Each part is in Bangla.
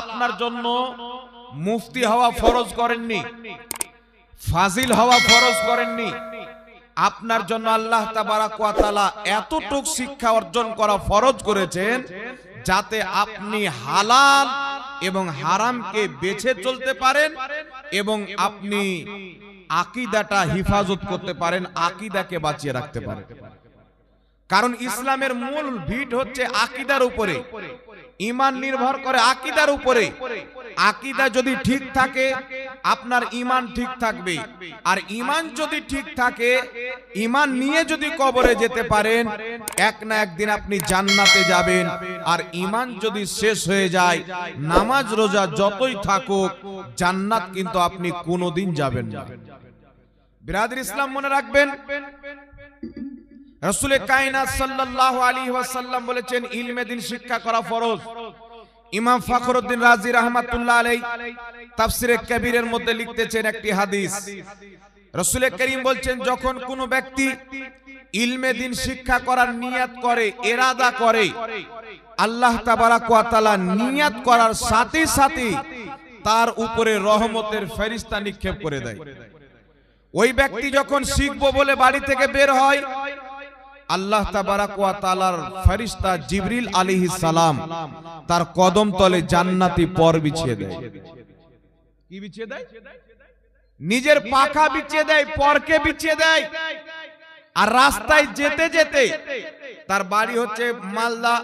আপনার জন্য মুফতি হওয়া ফরজ করেননি, ফাজিল হওয়া ফরজ করেননি। আপনার জন্য আল্লাহ তাবারাক ওয়া এতটুক শিক্ষা অর্জন করা ফরজ করেছেন যাতে আপনি হালাল এবং হারামকে বেছে চলতে পারেন এবং আপনি আকিদাটা হিফাজত করতে পারেন, আকিদাকে বাঁচিয়ে রাখতে পারেন। কারণ ইসলামের মূল ভিট হচ্ছে আকিদার উপরে। ইমান নির্ভর করে আকিদার উপরে। আকিদা যদি ঠিক থাকে, আপনার ইমান ঠিক থাকবে। আর ইমান যদি ঠিক থাকে ইমান নিয়ে যদি কবরে যেতে পারেন, এক না একদিন আপনি জান্নাতে যাবেন। আর ইমান যদি শেষ হয়ে যায়, নামাজ রোজা যতই থাকুক, জান্নাত কিন্তু আপনি কোনোদিন যাবেন না। বিরাদের ইসলাম মনে রাখবেন? রসুলের কায়নাত সাল্লাল্লাহু আলী ওয়াসাল্লাম বলেছেন, ইলমে দিন শিক্ষা করা ফরজ। ইমাম ফখরুদ্দিন রাজি রাহমাতুল্লাহ আলাই তাফসিরে কবিরের মধ্যে লিখতেছেন একটি হাদিস। রসুলের করিম বলছেন, যখন কোনো ব্যক্তি ইলমে দিন শিক্ষা করার নিয়াত করে, এরাদা করে, আল্লাহ তাবারাক ওয়া নিয়াত করার সাথে সাথে তার উপরে রহমতের ফেরিস্তা নিক্ষেপ করে দেয়। ওই ব্যক্তি যখন শিখব বলে বাড়ি থেকে বের হয় আল্লাহ তাবারাকালার ফেরেশতা জিবরিল আলী সালাম তার কদম তলে জান্নাতি পর বিছিয়ে দেয়। কি বিছিয়ে দেয়? নিজের পাখা বিছিয়ে দেয় পরকে বিছিয়ে দেয়। আর রাস্তায় যেতে যেতে তার বাড়ি হচ্ছে মালদা।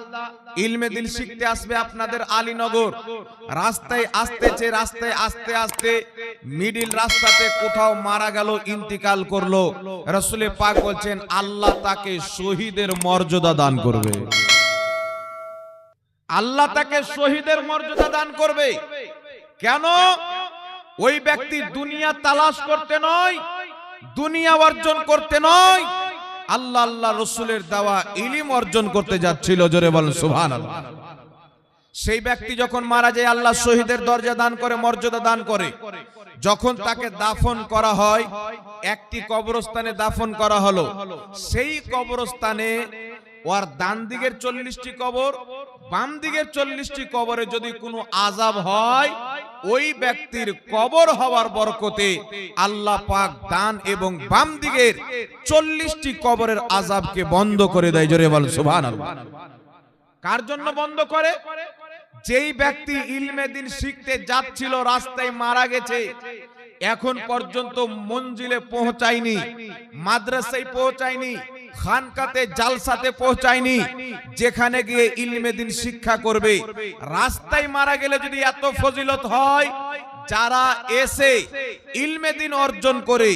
ইলমে দিন শিখতে আসবে আপনাদের আলীনগর। রাস্তায় আসতেছে রাস্তায় আসতে আসতে মিডিল রাস্তাতে কোথাও মারা গেল, ইন্তিকাল করল। রসুলে পাক বলছেন, আল্লাহ তাকে শহীদের মর্যাদা দান করবে। আল্লাহ তাকে শহীদের মর্যাদা দান করবে। কেন? ওই ব্যক্তি দুনিয়া তালাশ করতে নয়, দুনিয়া অর্জন করতে নয় আল্লাহ আল্লাহ রসুলের দেওয়া ইলিম অর্জন করতে যাচ্ছিল, জোরে বলেন সুহান সেই ব্যক্তি যখন মারা যায়, আল্লাহ শহীদের দরজা দান করে, মর্যাদা দান করে। যখন তাকে দাফন করা হয়, একটি কবরস্থানে দাফন করা হলো। সেই কবরস্থানে ওর ডান দিকের চল্লিশটি কবর বাম দিকের চল্লিশটি কবরে যদি কোনো আজাব হয়, ওই ব্যক্তির কবর হওয়ার বরকতে আল্লাহ পাক ডান এবং বাম দিকের চল্লিশটি কবরের আজাবকে বন্ধ করে দেয়। জোরে বল সুভান কার জন্য বন্ধ করে? যেই ব্যক্তি ইলমে দিন শিখতে যাচ্ছিল, রাস্তায় মারা গেছে, এখন পর্যন্ত মঞ্জিলে পৌঁছায়নি, মাদ্রাসায় পৌঁছায়নি খানকাতে জালসাতে পৌঁছায়নি, যেখানে গিয়ে ইলমে দিন শিক্ষা করবে। রাস্তায় মারা গেলে যদি এত ফজিলত হয়, যারা এসে ইলমে দিন অর্জন করে,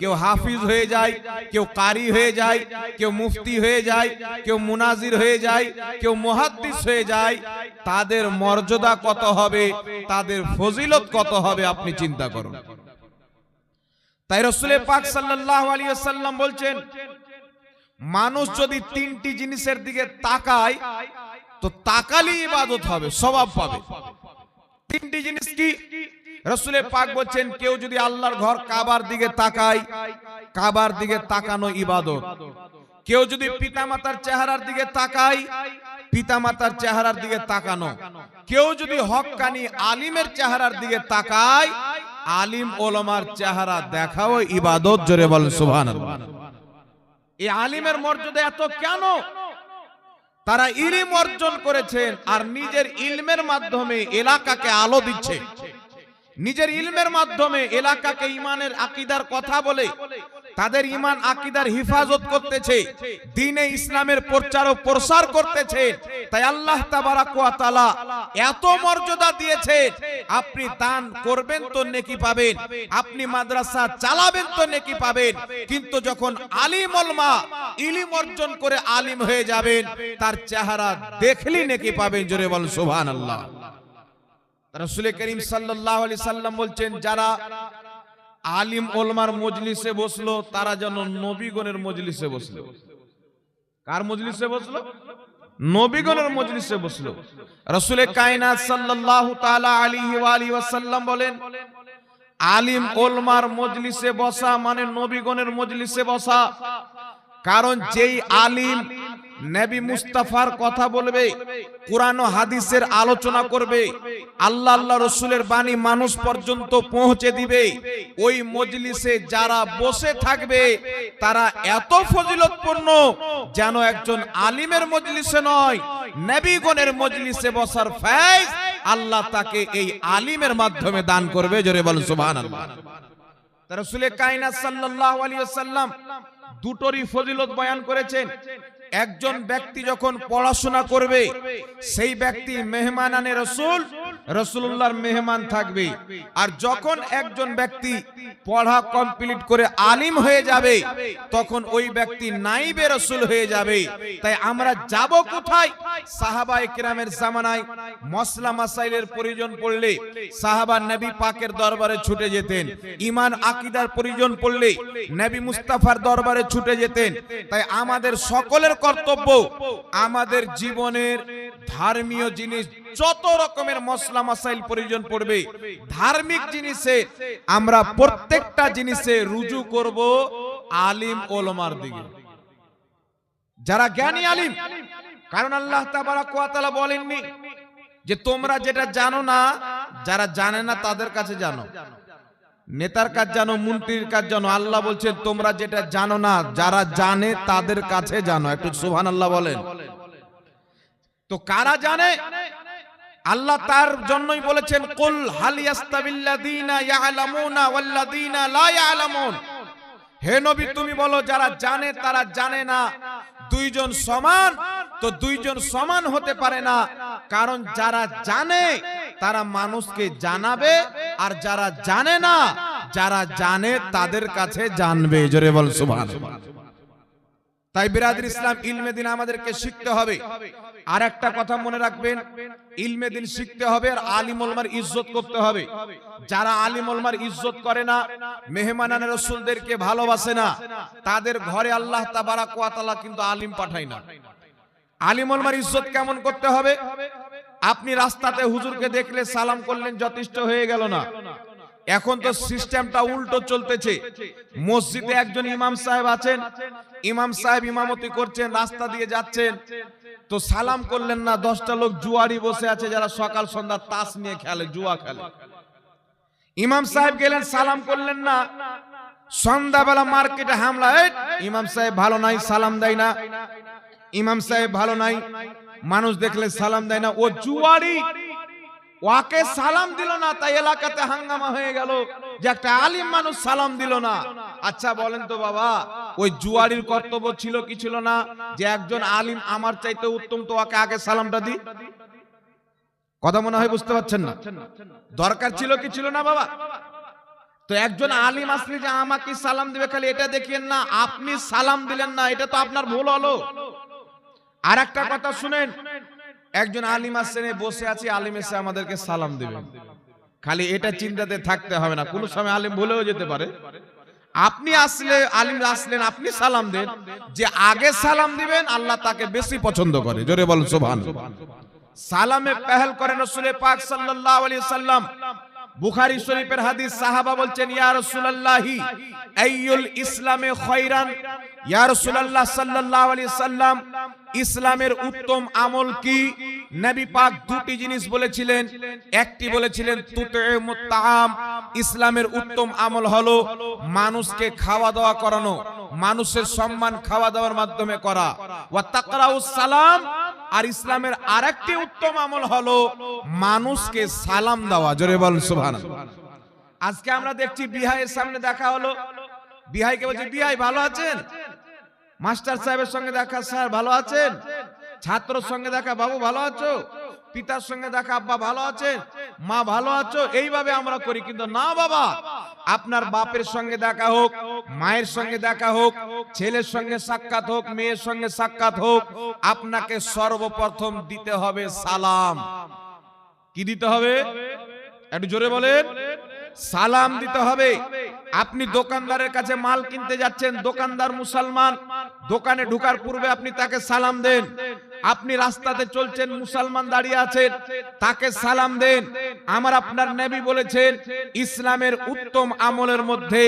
কেউ হাফিজ হয়ে যায়, কেউ কারি হয়ে যায়, কেউ মুফতি হয়ে যায়, কেউ মুনাজির হয়ে যায়, কেউ মুহাদ্দিস হয়ে যায়, তাদের মর্যাদা কত হবে, তাদের ফজিলত কত হবে আপনি চিন্তা করুন। তাই রসুলে পাক সাল্লাল্লাহু আলাইহি ওয়াসাল্লাম বলছেন মানুষ যদি তিনটি জিনিসের দিকে তাকায়, তো তাকালি ইবাদত হবে, স্বভাব পাবে। তিনটি জিনিস কি? রসুলের পাক বলছেন, কেউ যদি আল্লাহর ঘর কাবার দিকে তাকায়, কাবার দিকে তাকানো ইবাদত। কেউ যদি পিতামাতার চেহারার দিকে তাকায়, পিতামাতার চেহারার দিকে তাকানো। কেউ যদি হক্কানি আলিমের চেহারার দিকে তাকায়, আলিম ওলমার চেহারা দেখাও ইবাদত, জোরে বলেন সুবহানাল্লাহ। এই আলিমের মর্যাদা এত কেন? তারা ইলিম অর্জন করেছেন আর নিজের ইলমের মাধ্যমে এলাকাকে আলো দিচ্ছে। নিজের ইলমের মাধ্যমে এলাকাকে ইমানের আকিদার কথা বলে তাদের ইমান আকিদার হিফাজত করতেছে। দিনে ইসলামের প্রচার ও প্রসার করতেছে। তাই আল্লাহ তাআলা এত মর্যাদা দিয়েছে। আপনি দান করবেন তো নেকি পাবেন। আপনি মাদ্রাসা চালাবেন তো নেকি পাবেন। কিন্তু যখন আলিম ওলমা ইলিম অর্জন করে আলিম হয়ে যাবেন তার চেহারা দেখলি নেকি পাবেন জোরে বল সুবহানাল্লাহ। রাসূল করিম সাল্লাল্লাহু আলাইহি সাল্লাম বলছেন যারা আলিম ওলমার মজলিসে বসল, তারা যেন নবীগণের মজলিসে বসল। কার মজলিসে বসল? নবীগণের মজলিসে বসল। রাসূল কায়নাত সাল্লাল্লাহু তাআলা আলাইহি ওয়া ওয়াসাল্লাম বলেন, আলিম ওলমার মজলিসে বসা মানে নবীগণের মজলিসে বসা। কারণ যেই আলিম নবী মুস্তাফার কথা বলবে, কোরআন হাদিসের আলোচনা করবে, আল্লাহ আল্লাহ রসুলের বাণী মানুষ পর্যন্ত পৌঁছে দিবে। ওই মজলিসে যারা বসে থাকবে, তারা এত ফজিলতপূর্ণ যেন একজন আলিমের মজলিসে নয়, নেবিগণের মজলিসে বসার ফ্যাজ আল্লাহ তাকে এই আলিমের মাধ্যমে দান করবে। জোরে বল সুবহানাল্লাহ। রাসূলে কায়নাত সাল্লাল্লাহু আলাইহি ওয়াসাল্লাম দুটোরই ফজিলত বয়ান করেছেন। একজন ব্যক্তি যখন পড়াশোনা করবে সেই ব্যক্তি মেহমান আনে রসুল রসুল্লাহর মেহমান থাকবে। আর যখন একজন ব্যক্তি পড়া কমপ্লিট করে আলিম হয়ে যাবে, তখন ওই ব্যক্তি নাইবে রসুল হয়ে যাবে। তাই আমরা যাব কোথায়? সাহাবাই কিরামের জামানায় মসলা মাসাইলের প্রয়োজন পড়লে সাহাবা নবী পাকের দরবারে ছুটে যেতেন। ইমান, আকিদার প্রয়োজন পড়লে নবী মুস্তাফার দরবারে ছুটে যেতেন। তাই আমাদের সকলের কর্তব্য আমাদের জীবনের ধর্মীয় জিনিস, যত রকমের মশলা মাসাইল প্রয়োজন পড়বে, ধার্মিক জিনিসে আমরা প্রত্যেকটা জিনিসে রুজু করব আলিম ওলমার দিকে। যারা জ্ঞানী আলিম, কারণ আল্লাহ তাআলা বলেননি যে তোমরা যেটা জানো না, যারা জানে না তাদের কাছে জানো। নেতার কাজ জানো, মন্ত্রীর কাজ জানো, আল্লাহ বলছেন, তোমরা যেটা জানো না, যারা জানে তাদের কাছে জানো। একটু সুবহান আল্লাহ বলেন। তো কারা জানে? আল্লাহ তার জন্যই বলেছেন, কুল হাল ইয়াস্তাবিল্লাযীনা ইয়ালামুনা ওয়াল্লাযীনা লা ইয়ালামুন। হে নবী, তুমি বলো, যারা জানে, তারা জানে না। দুইজন সমান? তো দুইজন সমান হতে পারে না। কারণ যারা জানে, তারা মানুষকে জানাবে, আর যারা জানে না, যারা জানে, তাদের কাছে জানবে। জোরে বল সুবহান তাই বিরাদির ইসলাম ইলমে দিন আমাদেরকে শিখতে হবে। আর একটা কথা মনে রাখবেন, ইলমে দিন শিখতে হবে আর আলিম ওলমার ইজ্জত করতে হবে। যারা আলিম ওলমার ইজ্জত করে না, মেহমানান রসুলদেরকে ভালোবাসে না, তাদের ঘরে আল্লাহ তাবারাক ওয়া কিন্তু আলিম পাঠায় না। আলিম ওলমার ইজ্জত কেমন করতে হবে? আপনি রাস্তাতে হুজুরকে দেখলে সালাম করলেন, যথেষ্ট হয়ে গেল না। এখন তো সিস্টেমটা উল্টো চলতেছে। মসজিদে একজন ইমাম সাহেব আছেন। ইমাম সাহেব ইমামতি করছেন রাস্তা দিয়ে যাচ্ছেন। তো সালাম করলেন না দশটা লোক জুয়ারি বসে আছে যারা সকাল সন্ধ্যা তাস নিয়ে খেলে জুয়া খেলে। ইমাম সাহেব গেলেন সালাম করলেন না। সন্ধ্যাবেলা মার্কেটে হামলা ইমাম সাহেব ভালো নাই সালাম দেয় না। ইমাম সাহেব ভালো নাই। মানুষ দেখলে সালাম দেয় না। ও জুয়ারি। ওয়াকে সালাম দিল না, তাই এলাকাতে হাঙ্গামা হয়ে গেল। যে একটা আলিম মানুষ সালাম দিল না। আচ্ছা বলেন তো বাবা, ওই জুয়ারির কর্তব্য ছিল কি ছিল না? যে একজন আলিম আমার চাইতে উত্তম, তো ওকে আগে সালামটা দি কথা মনে হয় বুঝতে পারছেন না? দরকার ছিল কি ছিল না বাবা? তো একজন আলিম আসলে যে আমাকে সালাম দিবে, খালি এটা দেখিয়েন না, আপনি সালাম দিলেন না, এটা তো আপনার ভুল হলো। আর একটা কথা শুনেন একজন আলিম আসছেন বসে আছে, আলিম এসে আমাদেরকে সালাম দেবে। খালি এটা চিন্তাতে থাকতে হবে না। কোনো সময় আলিম ভুলেও যেতে পারে। আপনি আসলে, আলিম আসলেন, আপনি সালাম দেন। যে আগে সালাম দিবেন, আল্লাহ তাকে বেশি পছন্দ করে। জোরে বল সুবহান সালামে পেহেল করেন রসুলের পাক সাল্লাল্লাহু আলাইহি সাল্লাম। বুখারী শরীফের হাদিস সাহাবা বলছেন, ইয়া রাসূলুল্লাহি, আইয়ুল ইসলামে খায়রান ইয়া রাসূলুল্লাহ সাল্লাল্লাহু আলাইহি সাল্লাম, ইসলামের উত্তম আমল কি? নবী পাক দুটি জিনিস বলেছিলেন। একটি বলেছিলেন তুতইমুত তাআম ইসলামের উত্তম আমল হলো মানুষকে খাওয়া দাওয়া করানো, মানুষের সম্মান খাওয়া দাওয়ার মাধ্যমে করা। ওয়া তাকরাউস সালাম আর ইসলামের আরেকটি উত্তম আমল হলো মানুষকে সালাম দেওয়া। জোরে বল সুভান আজকে আমরা দেখছি বিহাইয়ের সামনে দেখা হলো। বিহাইকে বলছি, বিহাই, ভালো আছেন? মাস্টার সাহেবের সঙ্গে দেখা, স্যার ভালো আছেন? ছাত্রর সঙ্গে দেখা, বাবু ভালো আছো? পিতার সঙ্গে দেখা, আব্বা ভালো আছেন? মা ভালো আছো? এইভাবে আমরা করি, কিন্তু না বাবা আপনার বাপের সঙ্গে দেখা হোক মায়ের সঙ্গে দেখা হোক ছেলের সঙ্গে সাক্ষাৎ হোক মেয়ের সঙ্গে সাক্ষাৎ হোক আপনাকে সর্বপ্রথম দিতে হবে সালাম। কি দিতে হবে? একটু জোরে বলেন। সালাম দিতে হবে। আপনি দোকানদারের কাছে মাল কিনতে যাচ্ছেন দোকানদার মুসলমান। দোকানে ঢুকার পূর্বে আপনি তাকে সালাম দেন। আপনি রাস্তাতে চলছেন, মুসলমান দাঁড়িয়ে আছেন, তাকে সালাম দেন। আমার আপনার নবী বলেছেন, ইসলামের উত্তম আমলের মধ্যে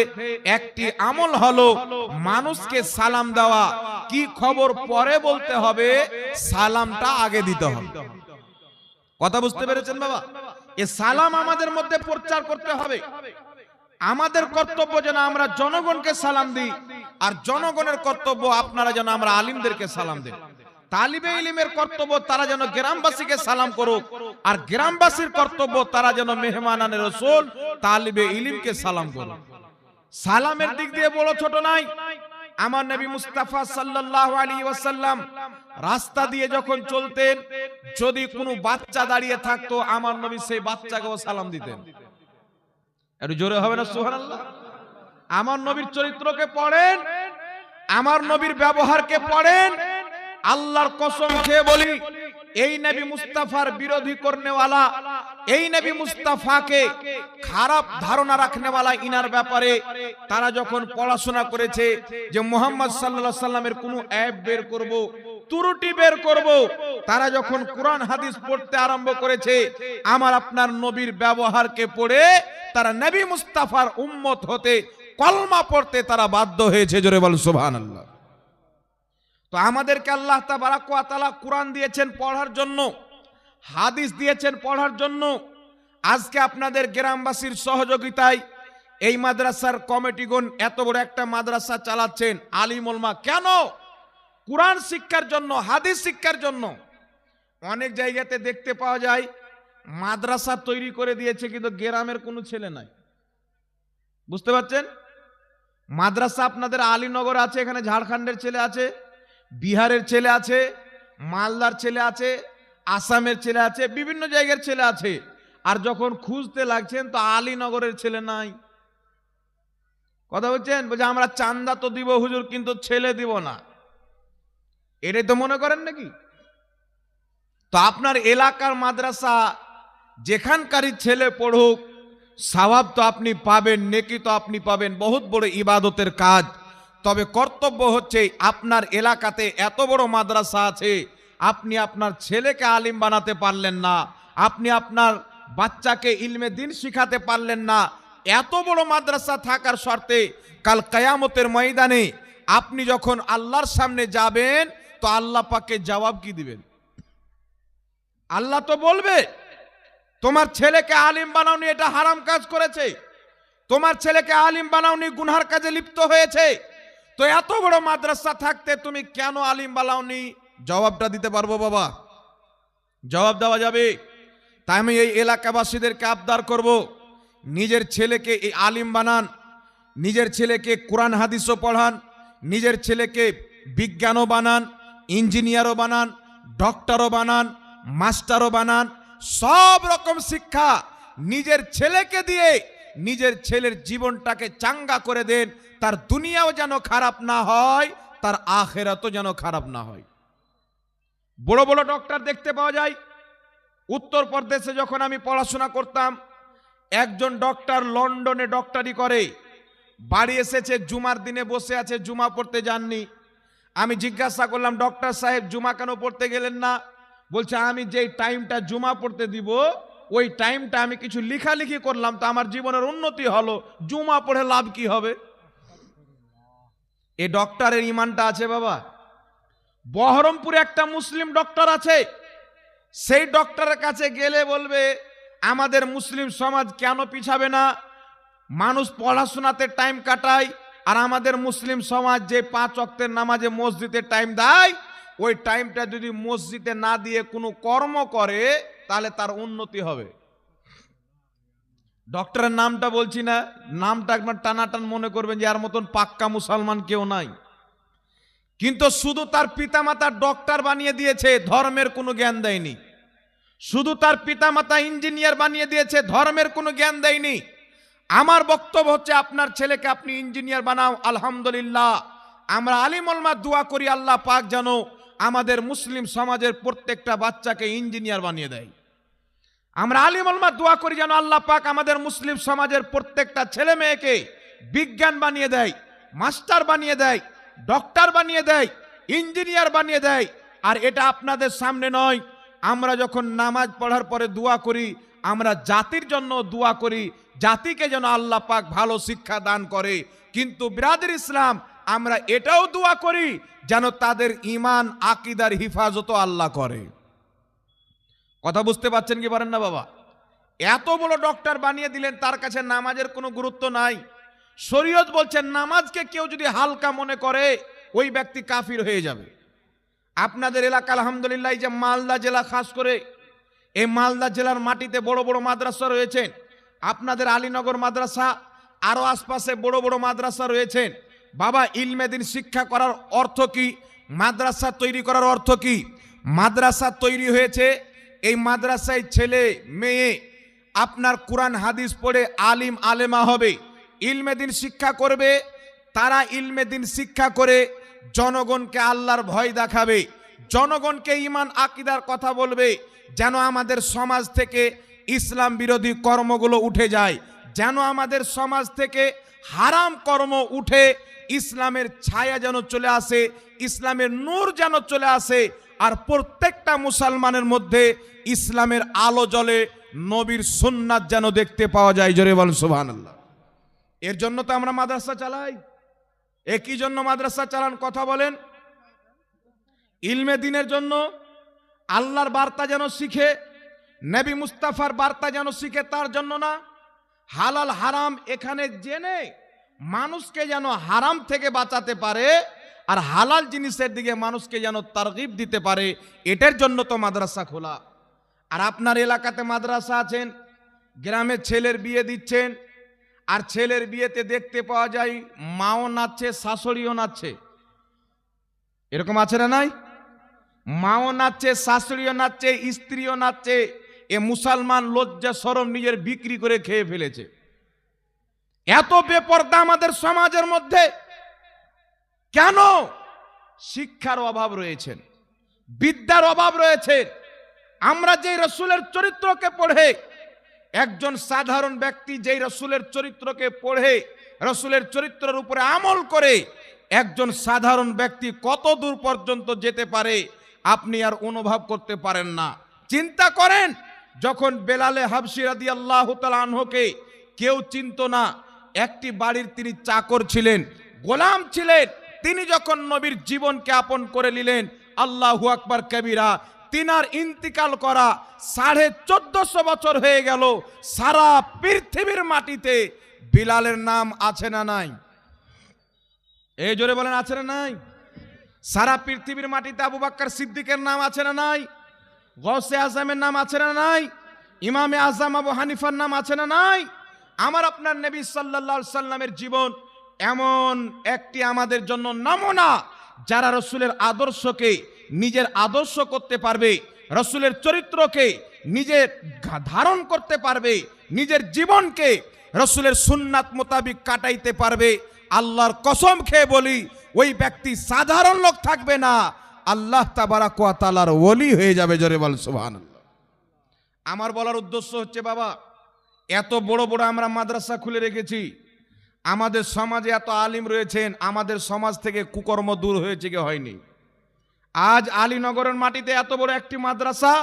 একটি আমল হলো মানুষকে সালাম দেওয়া। কি খবর পরে বলতে হবে, সালামটা আগে দিতে হবে। কথা বুঝতে পেরেছেন বাবা? এ সালাম আমাদের মধ্যে প্রচার করতে হবে। আমাদের কর্তব্য যেন আমরা জনগণকে সালাম দিই, আর জনগণের কর্তব্য আপনারা যেন আমরা আলিমদেরকে সালাম দেন। তালিবে ইলিমের কর্তব্য তারা যেন গ্রামবাসীকে সালাম করুক। আর গ্রামবাসীর কর্তব্য তারা যেন মেহমানানে রসুল, তালিবে ইলিমকে সালাম করুক। সালামের দিক দিয়ে বড় ছোট নাই। আমার নবী মুস্তাফা সাল্লাল্লাহু আলাইহি ওয়াসাল্লাম রাস্তা দিয়ে যখন চলতেন, যদি কোনো বাচ্চা দাঁড়িয়ে থাকতো, আমার নবী সেই বাচ্চাকেও সালাম দিতেন। একটু জোরে হবে না, সুবহানাল্লাহ? আমার নবীর চরিত্রকে পড়েন, আমার নবীর ব্যবহারকে পড়েন আল্লাহর কসম খেয়ে বলি, এই নবী মুস্তাফার বিরোধী করনেওয়ালা, এই নবী মুস্তাফাকে খারাপ ধারণা রাখনেওয়ালা ইনার ব্যাপারে তারা যখন পড়াশোনা করেছে যে মোহাম্মদ সাল্লাল্লাহু সাল্লামের কোনো অ্যাপ বের করব, ত্রুটি বের করব, তারা যখন কোরআন, হাদিস পড়তে আরম্ভ করেছে, আমার আপনার নবীর ব্যবহারকে পড়ে তারা নবী মুস্তাফার উম্মত হতে কলমা পড়তে তারা বাধ্য হয়েছে, জোরে বল সুবহানাল্লাহ। তো আমাদেরকে আল্লাহ তাআলা কোরআন দিয়েছেন পড়ার জন্য, হাদিস দিয়েছেন পড়ার জন্য। আজকে আপনাদের গ্রামবাসীর সহযোগিতায় এই মাদ্রাসার কমিটিগণ এত বড় একটা মাদ্রাসা চালাচ্ছেন আলিমুলমা কেন? কোরআন শিক্ষার জন্য, হাদিস শিক্ষার জন্য। অনেক জায়গাতে দেখতে পাওয়া যায়, মাদ্রাসা তৈরি করে দিয়েছে কিন্তু গ্রামের কোনো ছেলে নাই। বুঝতে পারছেন? মাদ্রাসা আপনাদের আলীনগর আছে, এখানে ঝাড়খণ্ডের ছেলে আছে। বিহারের ছেলে আছে, মালদার ছেলে আছে, আসামের ছেলে আছে, বিভিন্ন জায়গার ছেলে আছে। আর যখন খুঁজতে লাগছেন, তো আলীনগরের ছেলে নাই। কথা বলছেন? বলছে, আমরা চান্দা তো দিব, হুজুর, কিন্তু ছেলে দিব না। এটাই তো মনে করেন নাকি? তো আপনার এলাকার মাদ্রাসা, যেখানকারই ছেলে পড়ুক, স্বভাব তো আপনি পাবেন, নেকি তো আপনি পাবেন, বহুত বড় ইবাদতের কাজ। তবে কর্তব্য হচ্ছে, আপনার এলাকাতে এত বড় মাদ্রাসা আছে, আপনি আপনার ছেলেকে আলিম বানাতে পারলেন না, আপনি আপনার বাচ্চাকে ইলমে দিন শিখাতে পারলেন না, এত বড় মাদ্রাসা থাকার শর্তে কাল কায়ামতের ময়দানে আপনি যখন আল্লাহর সামনে যাবেন, তো আল্লাহ পাকে জবাব কি দিবেন? আল্লাহ তো বলবে, তোমার ছেলেকে আলিম বানাওনি, এটা হারাম কাজ করেছে, তোমার ছেলেকে আলিম বানাওনি, গুনহার কাজে লিপ্ত হয়েছে। তো এত বড় মাদ্রাসা থাকতে তুমি কেন আলিম বানাওনি জবাবটা দিতে পারব বাবা। জবাব দেওয়া যাবে। তাই আমি এই এলাকাবাসীদেরকে আবদার করব, নিজের ছেলেকে এই আলিম বানান, নিজের ছেলেকে কোরআন হাদিসও পড়ান, নিজের ছেলেকে বিজ্ঞানও বানান, ইঞ্জিনিয়ারও বানান, ডক্টরও বানান, মাস্টারও বানান, সব রকম শিক্ষা নিজের ছেলেকে দিয়ে নিজের ছেলের জীবনটাকে চাঙ্গা করে দেন তার দুনিয়াও যেন খারাপ না হয়, তার আখেরাতও যেন খারাপ না হয়। বড় বড় ডক্টর দেখতে পাওয়া যায়। উত্তরপ্রদেশে যখন আমি পড়াশোনা করতাম, একজন ডক্টর লন্ডনে ডক্টরি করে। বাড়ি এসেছে, জুমার দিনে বসে আছে, জুমা পড়তে যাননি। আমি জিজ্ঞাসা করলাম, ডক্টর সাহেব, জুমা কেন পড়তে গেলেন না? বলছে, আমি যেই টাইমটা জুমা পড়তে দিব, ওই টাইমটা আমি কিছু লিখালিখি করলাম, তো আমার জীবনের উন্নতি হলো। জুমা পড়ে লাভ কি হবে? এ ডক্টরের ইমানটা আছে বাবা। বহরমপুরে একটা মুসলিম ডক্টর আছে। সেই ডক্টরের কাছে গেলে বলবে, আমাদের মুসলিম সমাজ কেন পিছাবে না? মানুষ পড়াশোনাতে টাইম কাটায়, আর আমাদের মুসলিম সমাজ যে পাঁচ অক্তের নামাজে মসজিদে টাইম দেয়, ওই টাইমটা যদি মসজিদে না দিয়ে কোনো কর্ম করে, তাহলে তার উন্নতি হবে। ডক্টরের নামটা বলছি না, নামটা একবার টানাটান মনে করবেন যে আর মতন পাক্কা মুসলমান কেউ নাই। কিন্তু শুধু তার পিতামাতা ডক্টর বানিয়ে দিয়েছে, ধর্মের কোনো জ্ঞান দেয়নি। শুধু তার পিতামাতা ইঞ্জিনিয়ার বানিয়ে দিয়েছে, ধর্মের কোনো জ্ঞান দেয়নি। আমার বক্তব্য হচ্ছে, আপনার ছেলেকে আপনি ইঞ্জিনিয়ার বানাও, আলহামদুলিল্লাহ। আমরা আলিমলমা দোয়া করি, আল্লাহ পাক যেন আমাদের মুসলিম সমাজের প্রত্যেকটা বাচ্চাকে ইঞ্জিনিয়ার বানিয়ে দেয়। আমরা আলিমলমা দোয়া করি যেন আল্লাহ পাক আমাদের মুসলিম সমাজের প্রত্যেকটা ছেলে মেয়েকে বিজ্ঞান বানিয়ে দেয়, মাস্টার বানিয়ে দেয়, ডক্টর বানিয়ে দেয়, ইঞ্জিনিয়ার বানিয়ে দেয়। আর এটা আপনাদের সামনে নয়, আমরা যখন নামাজ পড়ার পরে দোয়া করি, আমরা জাতির জন্য দোয়া করি, জাতিকে যেন আল্লাহ পাক ভালো শিক্ষা দান করে। কিন্তু বিরাদের ইসলাম, আমরা এটাও দোয়া করি যেন তাদের ইমান, আকিদার হিফাজতও আল্লাহ করে। কথা বুঝতে পারছেন কি পারেন না বাবা? এত বড় ডক্টর বানিয়ে দিলেন, তার কাছে নামাজের কোনো গুরুত্ব নাই। শরীয়ত বলছেন নামাজকে কেউ যদি হালকা মনে করে, ওই ব্যক্তি কাফির হয়ে যাবে। আপনাদের এলাকা, আলহামদুলিল্লাহ যে মালদা জেলা, খাস করে এই মালদা জেলার মাটিতে বড় বড় মাদ্রাসা রয়েছেন। আপনাদের আলীনগর মাদ্রাসা আরও আশপাশে বড় বড় মাদ্রাসা রয়েছেন। বাবা ইলমেদিন শিক্ষা করার অর্থ কি? মাদ্রাসা তৈরি করার অর্থ কি? মাদ্রাসা তৈরি হয়েছে এই মাদ্রাসায় ছেলে, মেয়ে, আপনার কোরআন, হাদিস পড়ে আলিম, আলেমা হবে। ইলমেদিন শিক্ষা করবে, তারা ইলমেদিন শিক্ষা করে জনগণকে আল্লাহর ভয় দেখাবে। জনগণকে ইমান আকিদার কথা বলবে, যেন আমাদের সমাজ থেকে ইসলাম বিরোধী কর্মগুলো উঠে যায়। যেন আমাদের সমাজ থেকে হারাম কর্ম উঠে, ইসলামের ছায়া যেন চলে আসে, ইসলামের নূর যেন চলে আসে আর প্রত্যেকটা মুসলমানের মধ্যে ইসলামের আলো জ্বলে নবীর সুন্নাত যেন দেখতে পাওয়া যায়। জোরে বল সুবহানাল্লাহ। এর জন্য তো আমরা মাদ্রাসা চালাই। একই জন্য মাদ্রাসা চালান, কথা বলেন। ইলমে দিনের জন্য আল্লাহর বার্তা যেন শিখে, নবী মুস্তাফার বার্তা যেন শিখে, তার জন্য না। হালাল হারাম এখানে জেনে মানুষকে যেন হারাম থেকে বাঁচাতে পারে আর হালাল জিনিসের দিকে মানুষকে যেন তারগিব দিতে পারে, এটার জন্য তো মাদ্রাসা খোলা। আর আপনার এলাকাতে মাদ্রাসা আছেন, গ্রামে ছেলের বিয়ে দিচ্ছেন, আর ছেলের বিয়েতে দেখতে পাওয়া যায় মাও নাচছে, শাশুড়িও নাচছে। এরকম আছে না নাই? মাও নাচছে, শাশুড়িও নাচছে, স্ত্রীও নাচছে, এ মুসলমান লজ্জা সরম নিজের বিক্রি করে খেয়ে ফেলেছে। এত বেপর্দা আমাদের সমাজের মধ্যে। কেন? শিক্ষার অভাব রয়েছেন বিদ্যার অভাব রয়েছে। আমরা যে রসুলের চরিত্রকে পড়ে, একজন সাধারণ ব্যক্তি যেই রসুলের চরিত্রকে পড়ে, রসুলের চরিত্রের উপরে আমল করে, একজন সাধারণ ব্যক্তি কত দূর পর্যন্ত যেতে পারে, আপনি আর অনুভব করতে পারেন না। চিন্তা করেন, যখন বেলালে হাবসি রাদি আল্লাহ আনহকে কেউ চিনত না, একটি বাড়ির তিনি চাকর ছিলেন, গোলাম ছিলেন তিনি যখন নবীর জীবনকে আপন করে নিলেন, আল্লাহু আকবার কবিরা, তিনার ইন্তিকাল করা সাড়ে চোদ্দশো বছর হয়ে গেল, সারা পৃথিবীর মাটিতে বিলালের নাম আছে না নাই? এই জোরে বলেন, আছে না নাই? সারা পৃথিবীর মাটিতে আবু বাক্কার সিদ্দিকের নাম আছে না নাই? গসে আজমের নাম আছে না নাই? ইমামে আজম আবু হানিফার নাম আছে না নাই? আমার আপনার নবী আলাইহি সাল্লামের জীবন এমন একটি আমাদের জন্য নমুনা যারা রসুলের আদর্শকে নিজের আদর্শ করতে পারবে, রসুলের চরিত্রকে নিজের ধারণ করতে পারবে, নিজের জীবনকে রসুলের সুন্নাত মোতাবিক কাটাইতে পারবে, আল্লাহর কসম খেয়ে বলি, ওই ব্যক্তি সাধারণ লোক থাকবে না, আল্লাহ তাবারাকালার ওলি হয়ে যাবে জোরে বল, সুবহানাল্লাহ। আমার বলার উদ্দেশ্য হচ্ছে, বাবা, এত বড় বড় আমরা মাদ্রাসা খুলে রেখেছি আমাদের সমাজে এত আলিম রয়েছেন, আমাদের সমাজ থেকে কুকর্ম দূর হয়েছে কি হয়নি? আজ আলীনগরের মাটিতে এত বড় একটি মাদ্রাসা